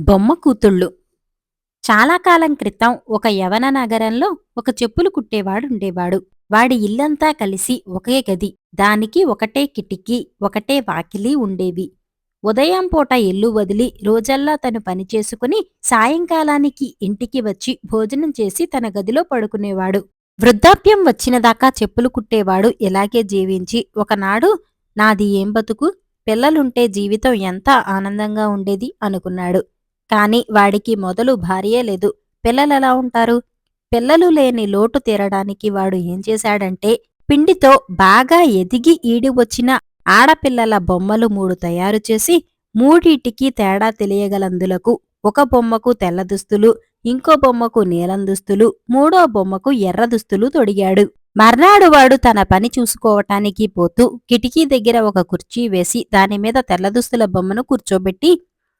బొమ్మ కూతుళ్ళు. చాలా కాలం క్రితం ఒక యవన నగరంలో ఒక చెప్పులు కుట్టేవాడు ఉండేవాడు. వాడి ఇల్లంతా కలిసి ఒకే గది. దానికి ఒకటే కిటికీ ఒకటే వాకిలి ఉండేవి. ఉదయం పూట ఇల్లు వదిలి రోజల్లా తను పనిచేసుకుని సాయంకాలానికి ఇంటికి వచ్చి భోజనం చేసి తన గదిలో పడుకునేవాడు. వృద్ధాప్యం వచ్చినదాకా చెప్పులు కుట్టేవాడు ఇలాగే జీవించి ఒకనాడు నాది ఏం బతుకు? పిల్లలుంటే జీవితం ఎంత ఆనందంగా ఉండేది? అనుకున్నాడు. కానీ వాడికి మొదలు భార్యే లేదు. పిల్లలెలా ఉంటారు? పిల్లలు లేని లోటు తీరడానికి వాడు ఏం చేశాడంటే పిండితో బాగా ఎదిగి ఈడి వచ్చిన ఆడపిల్లల బొమ్మలు మూడు తయారు చేసి మూడిటికి తేడా తెలియగలందులకు ఒక బొమ్మకు తెల్ల దుస్తులు ఇంకో బొమ్మకు నీలం దుస్తులు మూడో బొమ్మకు ఎర్ర దుస్తులు తొడిగాడు. మర్నాడు వాడు తన పని చూసుకోవటానికి పోతూ కిటికీ దగ్గర ఒక కుర్చీ వేసి దానిమీద తెల్లదుస్తుల బొమ్మను కూర్చోబెట్టి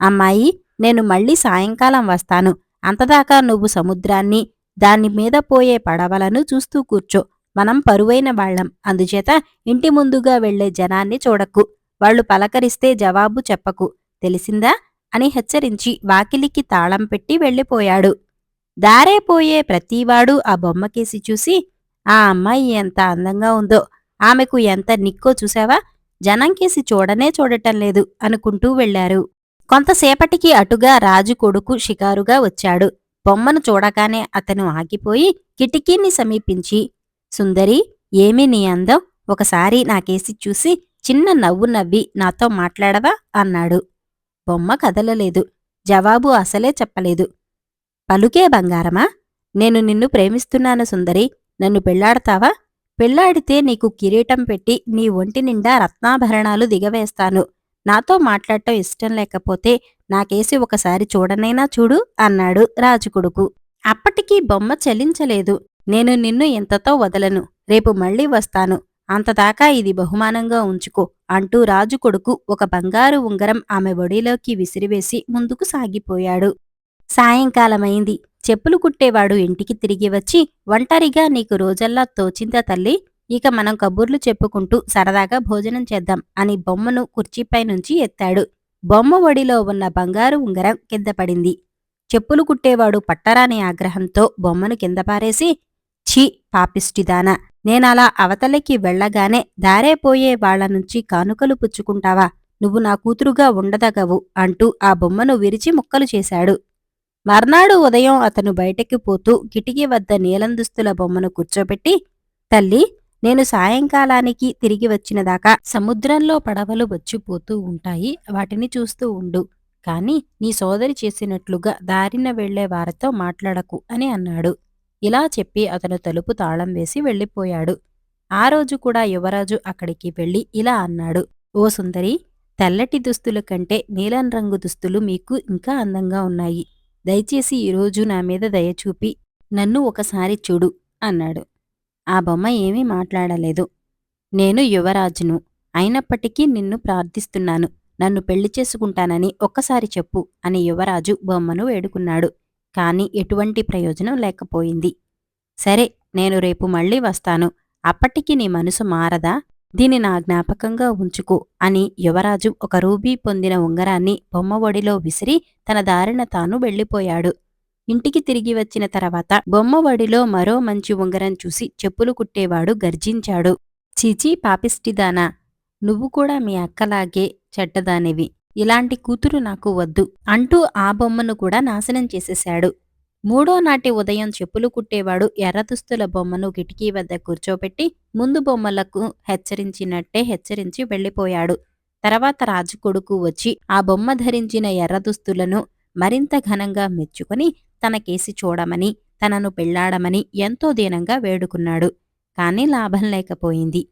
అమ్మాయి నేను మళ్ళీ సాయంకాలం వస్తాను. అంతదాకా నువ్వు సముద్రాన్ని దాని మీద పోయే పడవలను చూస్తూ కూర్చో. మనం పరువైన వాళ్ళం. అందుచేత ఇంటి ముందుగా వెళ్ళే జనాన్ని చూడకు. వాళ్ళు పలకరిస్తే జవాబు చెప్పకు. తెలిసిందా? అని హెచ్చరించి వాకిలికి తాళం పెట్టి వెళ్ళిపోయాడు. దారే పోయే ప్రతివాడు ఆ బొమ్మకేసి చూసి ఆ అమ్మాయి ఎంత అందంగా ఉందో. ఆమెకు ఎంత నిక్కో చూసావా? జనంకేసి చూడనే చూడటం లేదు అనుకుంటూ వెళ్ళారు కొంతసేపటికి అటుగా రాజు కొడుకు షికారుగా వచ్చాడు. బొమ్మను చూడగానే అతను ఆగిపోయి కిటికీని సమీపించి సుందరి ఏమి నీ అందం? ఒకసారి నాకేసి చూసి చిన్న నవ్వు నవ్వి నాతో మాట్లాడవా? అన్నాడు. బొమ్మ కదలలేదు. జవాబు అసలే చెప్పలేదు. పలుకే బంగారమా? నేను నిన్ను ప్రేమిస్తున్నాను సుందరి. నన్ను పెళ్ళాడతావా? పెళ్ళాడితే నీకు కిరీటం పెట్టి నీ ఒంటి నిండా రత్నాభరణాలు దిగవేస్తాను. నాతో మాట్లాడటం ఇష్టం లేకపోతే నాకేసి ఒకసారి చూడనైనా చూడు అన్నాడు రాజుకొడుకు అప్పటికీ బొమ్మ చలించలేదు నేను నిన్ను ఇంతతో వదలను. రేపు మళ్ళీ వస్తాను. అంతదాకా ఇది బహుమానంగా ఉంచుకో అంటూ రాజు కొడుకు ఒక బంగారు ఉంగరం ఆమె ఒడిలోకి విసిరివేసి ముందుకు సాగిపోయాడు. సాయంకాలమైంది. చెప్పులు కుట్టేవాడు ఇంటికి తిరిగి వచ్చి ఒంటరిగా నీకు రోజల్లా తోచిందా తల్లి? ఇక మనం కబుర్లు చెప్పుకుంటూ సరదాగా భోజనం చేద్దాం అని బొమ్మను కుర్చీపై నుంచి ఎత్తాడు. బొమ్మ ఒడిలో ఉన్న బంగారు ఉంగరం కింద పడింది. చెప్పులు కుట్టేవాడు పట్టరాని ఆగ్రహంతో బొమ్మను కింద పారేసి ఛీ పాపిష్టిదానా నేనలా అవతలికి వెళ్ళగానే దారేపోయే వాళ్ళ నుంచి కానుకలు పుచ్చుకుంటావా? నువ్వు నా కూతురుగా ఉండదగవు అంటూ ఆ బొమ్మను విరిచి ముక్కలు చేశాడు. మర్నాడు ఉదయం అతను బయటకి పోతూ కిటికీ వద్ద నీలందుస్తుల బొమ్మను కూర్చోబెట్టి తల్లి నేను సాయంకాలానికి తిరిగి వచ్చినదాకా సముద్రంలో పడవలు వచ్చిపోతూ ఉంటాయి వాటిని చూస్తూ ఉండు. కాని నీ సోదరి చేసినట్లుగా దారిన వెళ్ళే వారితో మాట్లాడకు అని అన్నాడు. ఇలా చెప్పి అతను తలుపు తాళం వేసి వెళ్ళిపోయాడు. ఆ రోజు కూడా యువరాజు అక్కడికి వెళ్ళి ఇలా అన్నాడు. ఓ సుందరి తెల్లటి దుస్తుల కంటే నీలం రంగు దుస్తులు మీకు ఇంకా అందంగా ఉన్నాయి. దయచేసి ఈరోజు నా మీద దయచూపి నన్ను ఒకసారి చూడు అన్నాడు. ఆ బొమ్మ ఏమీ మాట్లాడలేదు. నేను యువరాజును. అయినప్పటికీ నిన్ను ప్రార్థిస్తున్నాను. నన్ను పెళ్ళి చేసుకుంటానని ఒక్కసారి చెప్పు అని యువరాజు బొమ్మను వేడుకున్నాడు. కాని ఎటువంటి ప్రయోజనం లేకపోయింది. సరే నేను రేపు మళ్ళీ వస్తాను. అప్పటికి నీ మనసు మారదా? దీని నా జ్ఞాపకంగా ఉంచుకో అని యువరాజు ఒక రూబీ పొందిన ఉంగరాన్ని బొమ్మ ఒడిలో విసిరి తన దారిన తాను వెళ్ళిపోయాడు. ఇంటికి తిరిగి వచ్చిన తర్వాత బొమ్మవడిలో మరో మంచి ఉంగరం చూసి చెప్పులు కుట్టేవాడు గర్జించాడు. చీచీ పాపిష్టిదానా నువ్వు కూడా మీ అక్కలాగే చెడ్డదానివి. ఇలాంటి కూతురు నాకు వద్దు అంటూ ఆ బొమ్మను కూడా నాశనం చేసేశాడు. మూడో నాటి ఉదయం చెప్పులు కుట్టేవాడు ఎర్రదుస్తుల బొమ్మను కిటికీ వద్ద కూర్చోబెట్టి ముందు బొమ్మలకు హెచ్చరించినట్టే హెచ్చరించి వెళ్ళిపోయాడు. తర్వాత రాజు కొడుకు వచ్చి ఆ బొమ్మ ధరించిన ఎర్రదుస్తులను మరింత ఘనంగా మెచ్చుకొని తన కేసి చూడమని తనను పెళ్ళాడమని ఎంతో దీనంగా వేడుకున్నాడు. కాని లాభం లేకపోయింది.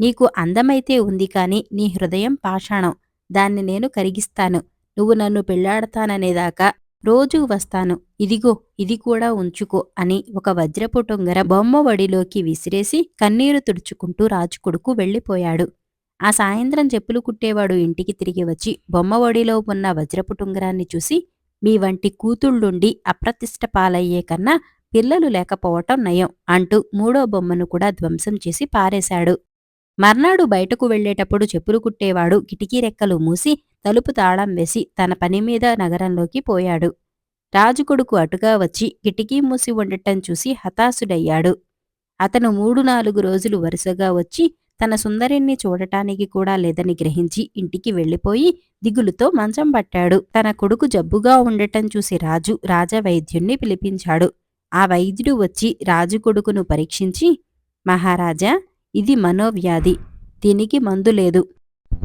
నీకు అందమైతే ఉంది కాని నీ హృదయం పాషాణం. దాన్ని నేను కరిగిస్తాను. నువ్వు నన్ను పెళ్ళాడతాననేదాకా రోజూ వస్తాను. ఇదిగో ఇది కూడా ఉంచుకో అని ఒక వజ్రపుటుంగర బొమ్మ వడిలోకి విసిరేసి కన్నీరు తుడుచుకుంటూ రాజుకొడుకు వెళ్ళిపోయాడు. ఆ సాయంత్రం చెప్పులు కుట్టేవాడు ఇంటికి తిరిగి వచ్చి బొమ్మ వడిలో ఉన్న వజ్రపుటుంగరాన్ని చూసి మీ వంటి కూతుళ్ళుండి అప్రతిష్ట పాలయ్యే కన్నా పిల్లలు లేకపోవటం నయం అంటూ మూడో బొమ్మను కూడా ధ్వంసం చేసి పారేశాడు. మర్నాడు బయటకు వెళ్ళేటప్పుడు చెప్పులు కుట్టేవాడు కిటికీ రెక్కలు మూసి తలుపు తాళం వేసి తన పని మీద నగరంలోకి పోయాడు. రాజు కొడుకు అటుగా వచ్చి కిటికీ మూసి ఉండటం చూసి హతాశుడయ్యాడు. అతను మూడు నాలుగు రోజులు వరుసగా వచ్చి తన సుందరిని చూడటానికి కూడా లేదని గ్రహించి ఇంటికి వెళ్ళిపోయి దిగులుతో మంచం పట్టాడు. తన కొడుకు జబ్బుగా ఉండటం చూసి రాజు రాజవైద్యుణ్ణి పిలిపించాడు. ఆ వైద్యుడు వచ్చి రాజు కొడుకును పరీక్షించి మహారాజా ఇది మనోవ్యాధి. దీనికి మందు లేదు.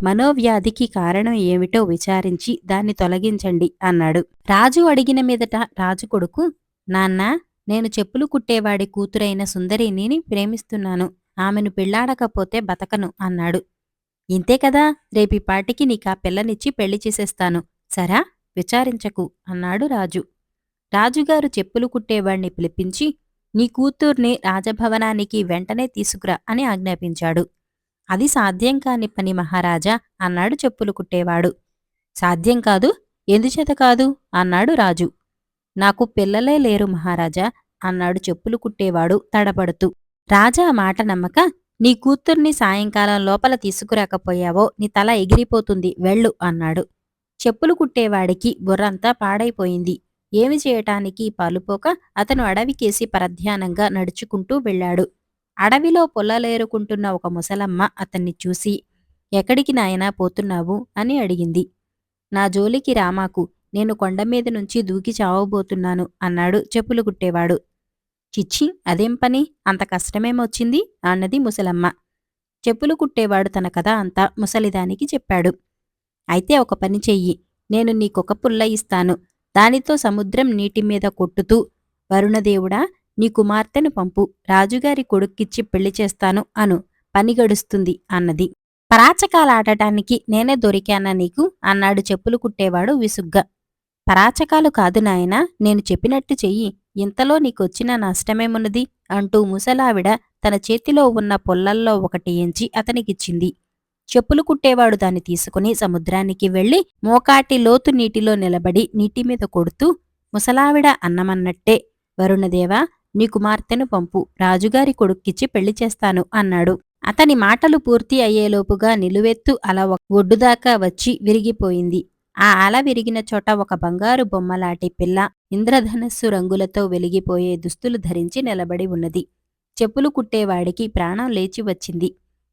మనోవ్యాధికి కారణం ఏమిటో విచారించి దాన్ని తొలగించండి అన్నాడు. రాజు అడిగిన మీదట రాజు కొడుకు నాన్నా నేను చెప్పులు కుట్టేవాడి కూతురైన సుందరిని ప్రేమిస్తున్నాను. ఆమెను పెళ్ళాడకపోతే బతకను అన్నాడు. ఇంతే కదా రేపి పాటికి నీకా పిల్లనిచ్చి పెళ్ళి చేసేస్తాను. సరా? విచారించకు అన్నాడు రాజు. రాజుగారు చెప్పులు కుట్టేవాణ్ణి పిలిపించి నీ కూతుర్ని రాజభవనానికి వెంటనే తీసుకురా అని ఆజ్ఞాపించాడు. అది సాధ్యం కాని పని మహారాజా అన్నాడు చెప్పులు కుట్టేవాడు. సాధ్యం కాదు? ఎందుచేత కాదు? అన్నాడు రాజు. నాకు పిల్లలే లేరు మహారాజా అన్నాడు చెప్పులు కుట్టేవాడు తడబడుతూ రాజా మాట నమ్మక నీ కూతుర్ని సాయంకాలం లోపల తీసుకురాకపోయావో నీ తల ఎగిరిపోతుంది వెళ్ళు అన్నాడు. చెప్పులు కుట్టేవాడికి బుర్రంతా పాడైపోయింది. ఏమి చేయటానికి పాలుపోక అతను అడవికేసి పరధ్యానంగా నడుచుకుంటూ వెళ్ళాడు. అడవిలో పొల్లలేరుకుంటున్న ఒక ముసలమ్మ అతన్ని చూసి ఎక్కడికి నాయనా పోతున్నావు? అని అడిగింది. నా జోలికి రామాకు నేను కొండ మీద నుంచి దూకి చావబోతున్నాను అన్నాడు చెప్పులు కుట్టేవాడు. చిచ్చి అదేం పని? అంత కష్టమేమొచ్చింది అన్నది ముసలమ్మ. చెప్పులు కుట్టేవాడు తన కథ అంతా ముసలిదానికి చెప్పాడు. అయితే ఒక పని చెయ్యి. నేను నీకొక పుల్ల ఇస్తాను. దానితో సముద్రం నీటి మీద కొట్టుతూ వరుణదేవుడా నీ కుమార్తెను పంపు. రాజుగారి కొడుక్కిచ్చి పెళ్ళి చేస్తాను అను. పని గడుస్తుంది అన్నది. పరాచకాలాడటానికి నేనే దొరికానా నీకు? అన్నాడు చెప్పులు కుట్టేవాడు విసుగ్గా. పరాచకాలు కాదు నాయనా నేను చెప్పినట్టు చెయ్యి. ఇంతలో నీకొచ్చిన నష్టమేమున్నది? అంటూ ముసలావిడ తన చేతిలో ఉన్న పొల్లల్లో ఒకటి ఎంచి అతనికిచ్చింది. చెప్పులు కుట్టేవాడు దాన్ని తీసుకుని సముద్రానికి వెళ్ళి మోకాటి లోతు నీటిలో నిలబడి నీటి మీద కొడుతూ ముసలావిడ అన్నమన్నట్టే వరుణదేవా నీ కుమార్తెను పంపు. రాజుగారి కొడుక్కిచ్చి పెళ్ళి చేస్తాను అన్నాడు. అతని మాటలు పూర్తి అయ్యేలోపుగా నిలువెత్తు అలా ఒడ్డుదాకా వచ్చి విరిగిపోయింది. ఆ అల విరిగిన చోట ఒక బంగారు బొమ్మలాటి పిల్ల ఇంద్రధనస్సు రంగులతో వెలిగిపోయే దుస్తులు ధరించి నిలబడి ఉన్నది. చెప్పులు కుట్టేవాడికి ప్రాణం లేచి వచ్చింది.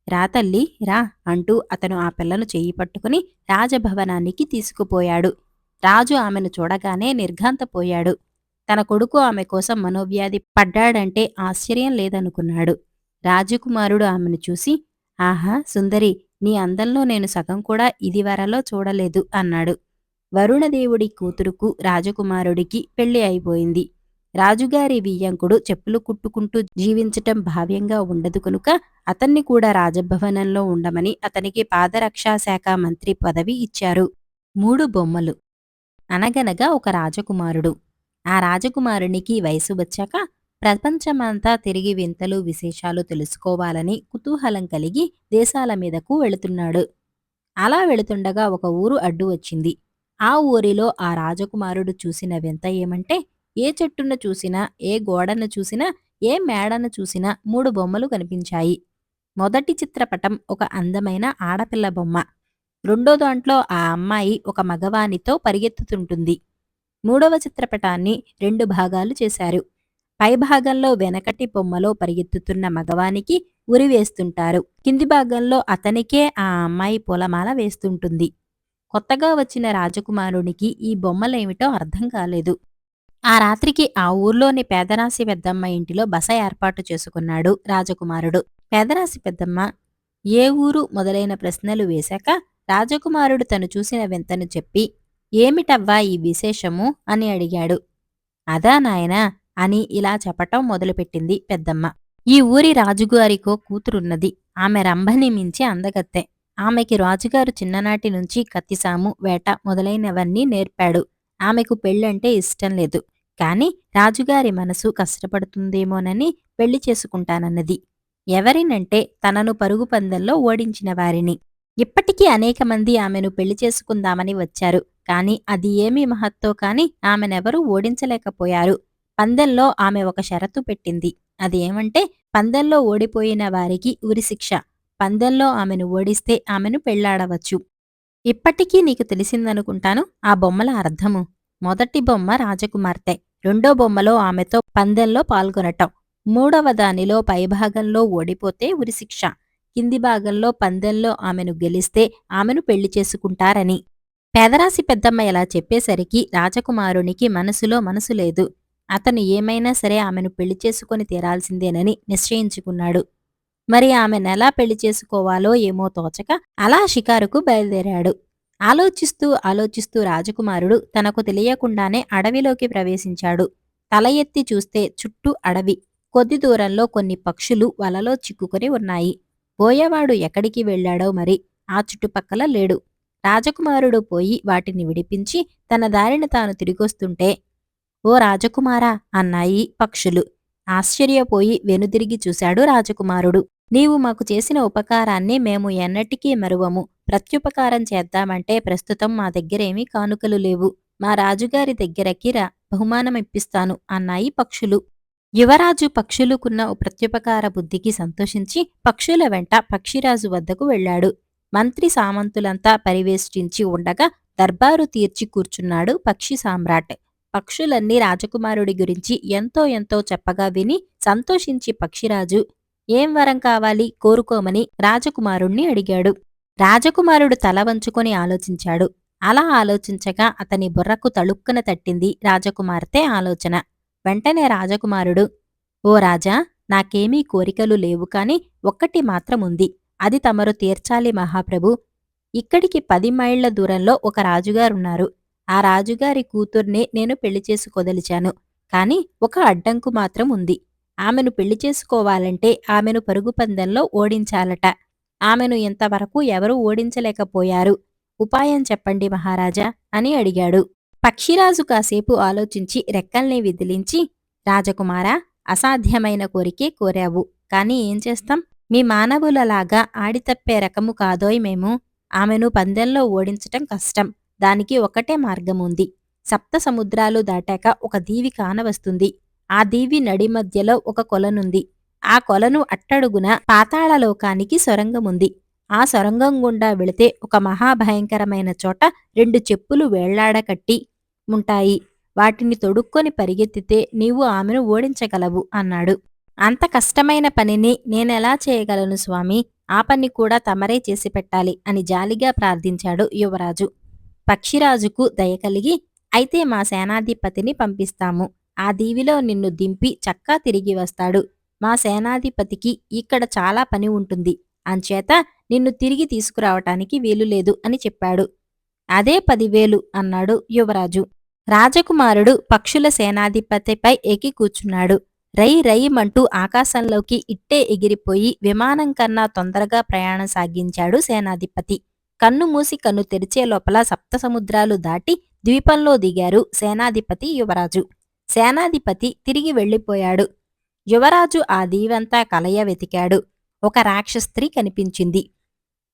రా తల్లి రా అంటూ అతను ఆ పిల్లను చేయి పట్టుకుని రాజభవనానికి తీసుకుపోయాడు. రాజు ఆమెను చూడగానే నిర్ఘాంతపోయాడు. తన కొడుకు ఆమె కోసం మనోవ్యాధి పడ్డాడంటే ఆశ్చర్యం లేదనుకున్నాడు. రాజకుమారుడు ఆమెను చూసి ఆహా సుందరి నీ అందంలో నేను సగం కూడా ఇదివరలో చూడలేదు అన్నాడు. వరుణదేవుడి కూతురుకు రాజకుమారుడికి పెళ్ళి అయిపోయింది. రాజుగారి వియ్యంకుడు చెప్పులు కుట్టుకుంటూ జీవించటం భావ్యంగా ఉండదు కనుక అతన్ని కూడా రాజభవనంలో ఉండమని అతనికి పాదరక్షా శాఖ మంత్రి పదవి ఇచ్చారు. మూడు బొమ్మలు. అనగనగా ఒక రాజకుమారుడు. ఆ రాజకుమారునికి వయసు వచ్చాక ప్రపంచమంతా తిరిగి వింతలు విశేషాలు తెలుసుకోవాలని కుతూహలం కలిగి దేశాల మీదకు వెళుతున్నాడు. అలా వెళుతుండగా ఒక ఊరు అడ్డు వచ్చింది. ఆ ఊరిలో ఆ రాజకుమారుడు చూసిన వింత ఏమంటే ఏ చెట్టును చూసినా ఏ గోడను చూసినా ఏ మేడను చూసినా మూడు బొమ్మలు కనిపించాయి. మొదటి చిత్రపటం ఒక అందమైన ఆడపిల్ల బొమ్మ. రెండో దాంట్లో ఆ అమ్మాయి ఒక మగవానితో పరిగెత్తుతుంటుంది. మూడవ చిత్రపటాన్ని రెండు భాగాలు చేశారు. పై భాగంలో వెనకటి బొమ్మలో పరిగెత్తుతున్న మగవానికి ఉరి వేస్తుంటారు. కింది భాగంలో అతనికే ఆ అమ్మాయి పూలమాల వేస్తుంటుంది. కొత్తగా వచ్చిన రాజకుమారునికి ఈ బొమ్మలేమిటో అర్థం కాలేదు. ఆ రాత్రికి ఆ ఊర్లోని పేదరాశి పెద్దమ్మ ఇంటిలో బస ఏర్పాటు చేసుకున్నాడు రాజకుమారుడు. పేదరాశి పెద్దమ్మ ఏ ఊరు మొదలైన ప్రశ్నలు వేశాక రాజకుమారుడు తను చూసిన వింతను చెప్పి ఏమిటవ్వా ఈ విశేషము? అని అడిగాడు. అదా నాయనా అని ఇలా చెప్పటం మొదలుపెట్టింది పెద్దమ్మ. ఈ ఊరి రాజుగారికో కూతురున్నది. ఆమె రంభని మించి అందగత్తె. ఆమెకి రాజుగారు చిన్ననాటి నుంచి కత్తిసాము వేట మొదలైనవన్నీ నేర్పాడు. ఆమెకు పెళ్ళంటే ఇష్టం లేదు. కాని రాజుగారి మనసు కష్టపడుతుందేమోనని పెళ్ళి చేసుకుంటానన్నది. ఎవరినంటే తనను పరుగు పందెంలో ఓడించిన వారిని. ఇప్పటికీ అనేక మంది ఆమెను పెళ్ళి చేసుకుందామని వచ్చారు. కాని అది ఏమీ మహత్తో కాని ఆమెనెవరూ ఓడించలేకపోయారు. పందెంలో ఆమె ఒక షరతు పెట్టింది. అది ఏమంటే పందెంలో ఓడిపోయిన వారికి ఉరిశిక్ష పందెంలో ఆమెను ఓడిస్తే ఆమెను పెళ్ళాడవచ్చు. ఇప్పటికీ నీకు తెలిసిందనుకుంటాను ఆ బొమ్మల అర్థము. మొదటి బొమ్మ రాజకుమార్తె. రెండో బొమ్మలో ఆమెతో పందెంలో పాల్గొనటం. మూడవ దానిలో పైభాగంలో ఓడిపోతే ఉరిశిక్ష కింది భాగంలో పందెంలో ఆమెను గెలిస్తే ఆమెను పెళ్ళి చేసుకుంటారని. పేదరాశి పెద్దమ్మ ఇలా చెప్పేసరికి రాజకుమారునికి మనసులో మనసు లేదు. అతను ఏమైనా సరే ఆమెను పెళ్ళి చేసుకొని తీరాల్సిందేనని నిశ్చయించుకున్నాడు. మరి ఆమెను ఎలా పెళ్ళి చేసుకోవాలో ఏమో తోచక అలా షికారుకు బయలుదేరాడు. ఆలోచిస్తూ ఆలోచిస్తూ రాజకుమారుడు తనకు తెలియకుండానే అడవిలోకి ప్రవేశించాడు. తల ఎత్తి చూస్తే చుట్టూ అడవి కొద్ది దూరంలో కొన్ని పక్షులు వలలో చిక్కుకొని ఉన్నాయి. పోయేవాడు ఎక్కడికి వెళ్ళాడో మరి ఆ చుట్టుపక్కల లేడు. రాజకుమారుడు పోయి వాటిని విడిపించి తన దారిన తాను తిరిగొస్తుంటే ఓ రాజకుమారా అన్నాయి పక్షులు. ఆశ్చర్యపోయి వెనుదిరిగి చూశాడు రాజకుమారుడు. నీవు మాకు చేసిన ఉపకారాన్ని మేము ఎన్నటికీ మరువము. ప్రత్యుపకారం చేద్దామంటే ప్రస్తుతం మా దగ్గరేమీ కానుకలు లేవు. మా రాజుగారి దగ్గరకి రా బహుమానం ఇప్పిస్తాను అన్నాయి పక్షులు. యువరాజు పక్షులుకున్న ప్రత్యుపకార బుద్ధికి సంతోషించి పక్షుల వెంట పక్షిరాజు వద్దకు వెళ్ళాడు. మంత్రి సామంతులంతా పరివేష్టించి ఉండగా దర్బారు తీర్చి కూర్చున్నాడు పక్షి సామ్రాట్. పక్షులన్నీ రాజకుమారుడి గురించి ఎంతో ఎంతో చెప్పగా విని సంతోషించి పక్షిరాజు ఏం వరం కావాలి? కోరుకోమని రాజకుమారుణ్ణి అడిగాడు. రాజకుమారుడు తల వంచుకొని ఆలోచించాడు. అలా ఆలోచించగా అతని బుర్రకు తళుక్కున తట్టింది రాజకుమార్తె ఆలోచన. వెంటనే రాజకుమారుడు ఓ రాజా నాకేమీ కోరికలు లేవు కాని ఒక్కటి మాత్రముంది. అది తమరు తీర్చాలి మహాప్రభు. ఇక్కడికి పది మైళ్ళ దూరంలో ఒక రాజుగారున్నారు. ఆ రాజుగారి కూతుర్నే నేను పెళ్ళి చేసుకోదలిచాను. కాని ఒక అడ్డంకు మాత్రం ఉంది. ఆమెను పెళ్ళి చేసుకోవాలంటే ఆమెను పరుగు పందెంలో ఓడించాలట. ఆమెను ఇంతవరకు ఎవరూ ఓడించలేకపోయారు. ఉపాయం చెప్పండి మహారాజా అని అడిగాడు. పక్షిరాజు కాసేపు ఆలోచించి రెక్కల్ని విదిలించి రాజకుమారా అసాధ్యమైన కోరికే కోరావు. కాని ఏం చేస్తాం? మీ మానవులలాగా ఆడితప్పే రకము కాదోయ్ మేము. ఆమెను పందెంలో ఓడించటం కష్టం. దానికి ఒకటే మార్గముంది. సప్త సముద్రాలు దాటాక ఒక దీవి కానవస్తుంది ఆ దీవి నడి మధ్యలో ఒక కొలనుంది. ఆ కొలను అట్టడుగున పాతాళలోకానికి సొరంగముంది. ఆ సొరంగం గుండా వెళితే ఒక మహాభయంకరమైన చోట రెండు చెప్పులు వేళ్ళాడకట్టి ఉంటాయి. వాటిని తొడుక్కొని పరిగెత్తితే నీవు ఆమెను ఓడించగలవు అన్నాడు. అంత కష్టమైన పనిని నేనెలా చేయగలను స్వామి? ఆ పని కూడా తమరే చేసి పెట్టాలి అని జాలిగా ప్రార్థించాడు యువరాజు. పక్షిరాజుకు దయ కలిగి అయితే మా సేనాధిపతిని పంపిస్తాము. ఆ దీవిలో నిన్ను దింపి చక్కా తిరిగి వస్తాడు. మా సేనాధిపతికి ఇక్కడ చాలా పని ఉంటుంది. అంచేత నిన్ను తిరిగి తీసుకురావటానికి వీలులేదు అని చెప్పాడు. అదే పదివేలు అన్నాడు యువరాజు. రాజకుమారుడు పక్షుల సేనాధిపతిపై ఎక్కి కూర్చున్నాడు. రై రయ్యమంటూ ఆకాశంలోకి ఇట్టే ఎగిరిపోయి విమానం కన్నా తొందరగా ప్రయాణం సాగించాడు సేనాధిపతి. కన్ను మూసి కన్ను తెరిచే లోపల సప్త సముద్రాలు దాటి ద్వీపంలో దిగారు సేనాధిపతి యువరాజు. సేనాధిపతి తిరిగి వెళ్ళిపోయాడు. యువరాజు ఆ దీవంతా కలయ వెతికాడు. ఒక రాక్షస్త్రీ కనిపించింది.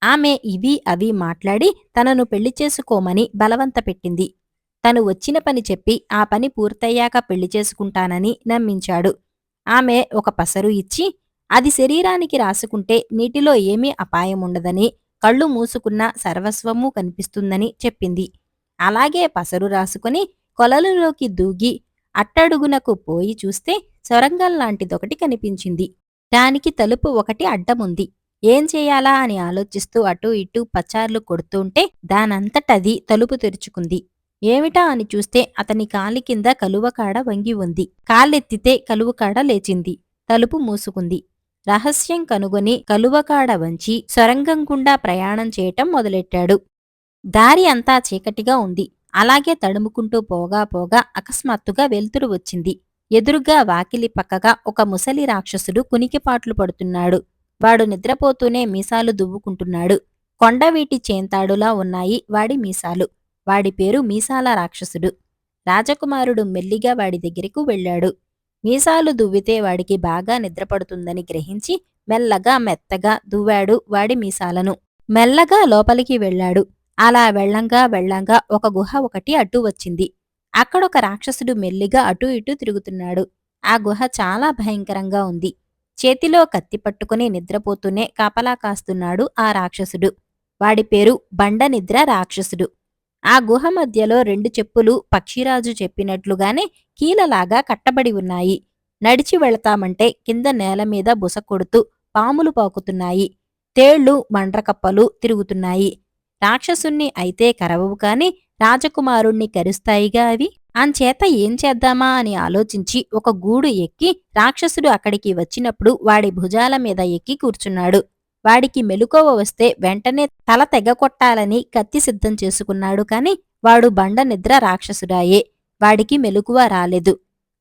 ఆమె ఇవి అవి మాట్లాడి తనను పెళ్ళి చేసుకోమని బలవంత పెట్టింది. తను వచ్చిన పని చెప్పి ఆ పని పూర్తయ్యాక పెళ్ళి చేసుకుంటానని నమ్మించాడు. ఆమె ఒక పసరు ఇచ్చి అది శరీరానికి రాసుకుంటే నీటిలో ఏమీ అపాయముండదని కళ్ళు మూసుకున్న సర్వస్వము కనిపిస్తుందని చెప్పింది. అలాగే పసరు రాసుకుని కొలలులోకి దూగి అట్టడుగునకు పోయి చూస్తే సొరంగం లాంటిదొకటి కనిపించింది. దానికి తలుపు ఒకటి అడ్డముంది. ఏం చేయాలా అని ఆలోచిస్తూ అటూ ఇటూ పచార్లు కొడుతుంటే దానంతటది తలుపు తెరుచుకుంది. ఏమిటా అని చూస్తే అతని కాలి కింద కలువకాడ వంగి ఉంది. కాలెత్తితే కలువకాడ లేచింది. తలుపు మూసుకుంది. రహస్యం కనుగొని కలువకాడ వంచి సొరంగం గుండా ప్రయాణం చేయటం మొదలెట్టాడు. దారి అంతా చీకటిగా ఉంది. అలాగే తడుముకుంటూ పోగా పోగా అకస్మాత్తుగా వెలుతురు వచ్చింది. ఎదురుగా వాకిలి పక్కగా ఒక ముసలి రాక్షసుడు కునికిపాట్లు పడుతున్నాడు. వాడు నిద్రపోతూనే మీసాలు దువ్వుకుంటున్నాడు. కొండవీటి చేంతాడులా ఉన్నాయి వాడి మీసాలు. వాడి పేరు మీసాల రాక్షసుడు. రాజకుమారుడు మెల్లిగా వాడి దగ్గరకు వెళ్ళాడు. మీసాలు దువ్వితే వాడికి బాగా నిద్రపడుతుందని గ్రహించి మెల్లగా మెత్తగా దువ్వాడు వాడి మీసాలను. మెల్లగా లోపలికి వెళ్ళాడు. అలా వెళ్ళంగా వెళ్ళంగా ఒక గుహ ఒకటి అడ్డు వచ్చింది. అక్కడొక రాక్షసుడు మెల్లిగా అటూ ఇటూ తిరుగుతున్నాడు. ఆ గుహ చాలా భయంకరంగా ఉంది. చేతిలో కత్తి పట్టుకుని నిద్రపోతూనే కాపలా కాస్తున్నాడు ఆ రాక్షసుడు. వాడి పేరు బండనిద్ర రాక్షసుడు. ఆ గుహ మధ్యలో రెండు చెప్పులు పక్షిరాజు చెప్పినట్లుగానే కీలలాగా కట్టబడి ఉన్నాయి. నడిచి వెళతామంటే కింద నేల మీద బుస కొడుతూ పాములు పాకుతున్నాయి. తేళ్ళు మండ్రకప్పలు తిరుగుతున్నాయి. రాక్షసుణ్ణి అయితే కరవవు కాని రాజకుమారుణ్ణి కరుస్తాయిగా అవి? అంచేత ఏం చేద్దామా అని ఆలోచించి ఒక గూడు ఎక్కి రాక్షసుడు అక్కడికి వచ్చినప్పుడు వాడి భుజాల మీద ఎక్కి కూర్చున్నాడు. వాడికి మెలుకోవ వస్తే వెంటనే తల తెగ కొట్టాలని కత్తి సిద్ధం చేసుకున్నాడు కాని వాడు బండ నిద్ర రాక్షసుడాయే. వాడికి మెలకువ రాలేదు.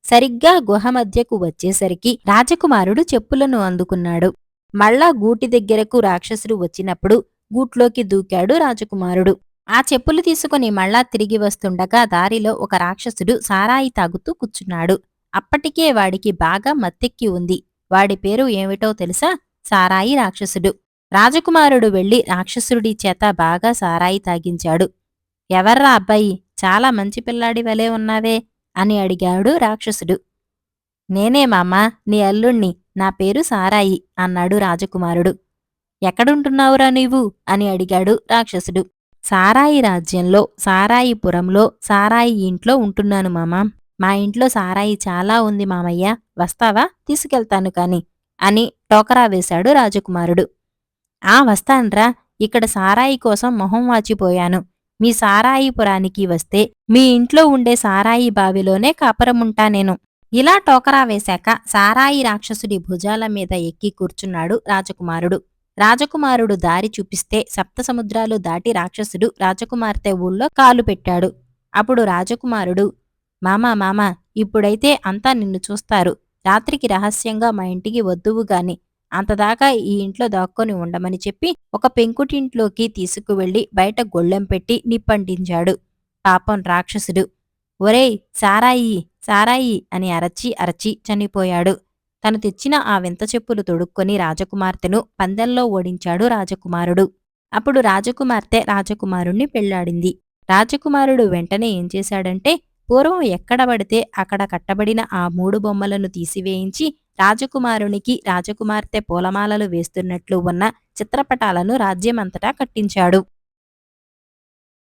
సరిగ్గా గుహ మధ్యకు వచ్చేసరికి రాజకుమారుడు చెప్పులను అందుకున్నాడు. మళ్ళా గూటి దగ్గరకు రాక్షసుడు వచ్చినప్పుడు గూట్లోకి దూకాడు రాజకుమారుడు. ఆ చెప్పులు తీసుకుని మళ్ళా తిరిగి వస్తుండగా దారిలో ఒక రాక్షసుడు సారాయి తాగుతూ కూర్చున్నాడు. అప్పటికే వాడికి బాగా మత్తెక్కి ఉంది. వాడి పేరు ఏమిటో తెలుసా? సారాయి రాక్షసుడు. రాజకుమారుడు వెళ్ళి రాక్షసుడి చేత బాగా సారాయి తాగించాడు. ఎవర్రా అబ్బాయి? చాలా మంచి పిల్లాడి వలె ఉన్నావే అని అడిగాడు రాక్షసుడు. నేనే మామా నీ అల్లుణ్ణి నా పేరు సారాయి అన్నాడు రాజకుమారుడు. ఎక్కడుంటున్నావురా నీవు? అని అడిగాడు రాక్షసుడు. సారాయి రాజ్యంలో సారాయిపురంలో సారాయి ఇంట్లో ఉంటున్నాను మామా. మా ఇంట్లో సారాయి చాలా ఉంది మామయ్య. వస్తావా? తీసుకెళ్తాను కాని. అని టోకరా వేశాడు రాజకుమారుడు. ఆ వస్తాన్రా. ఇక్కడ సారాయి కోసం మొహం వాచిపోయాను. మీ సారాయిపురానికి వస్తే మీ ఇంట్లో ఉండే సారాయి బావిలోనే కాపురముంటా నేను. ఇలా టోకరా వేశాక సారాయి రాక్షసుడి భుజాల మీద ఎక్కి కూర్చున్నాడు రాజకుమారుడు. రాజకుమారుడు దారి చూపిస్తే సప్తసముద్రాలు దాటి రాక్షసుడు రాజకుమార్తె ఊళ్ళో కాలు పెట్టాడు. అప్పుడు రాజకుమారుడు మామా మామా ఇప్పుడైతే అంతా నిన్ను చూస్తారు. రాత్రికి రహస్యంగా మా ఇంటికి వద్దువు గాని అంతదాకా ఈ ఇంట్లో దాక్కొని ఉండమని చెప్పి ఒక పెంకుటింట్లోకి తీసుకువెళ్ళి బయట గొళ్ళెం పెట్టి నిప్పంటించాడు. పాపం రాక్షసుడు. ఒరేయ్ సారాయి సారాయి అని అరచి అరచి చనిపోయాడు. తను తెచ్చిన ఆ వింత చెప్పులు తొడుక్కొని రాజకుమార్తెను పందెంలో ఓడించాడు రాజకుమారుడు. అప్పుడు రాజకుమార్తె రాజకుమారుణ్ణి పెళ్ళాడింది రాజకుమారుడు వెంటనే ఏం చేశాడంటే పూర్వం ఎక్కడ పడితే అక్కడ కట్టబడిన ఆ మూడు బొమ్మలను తీసివేయించి రాజకుమారునికి రాజకుమార్తె పూలమాలలు వేస్తున్నట్లు ఉన్న చిత్రపటాలను రాజ్యమంతటా కట్టించాడు.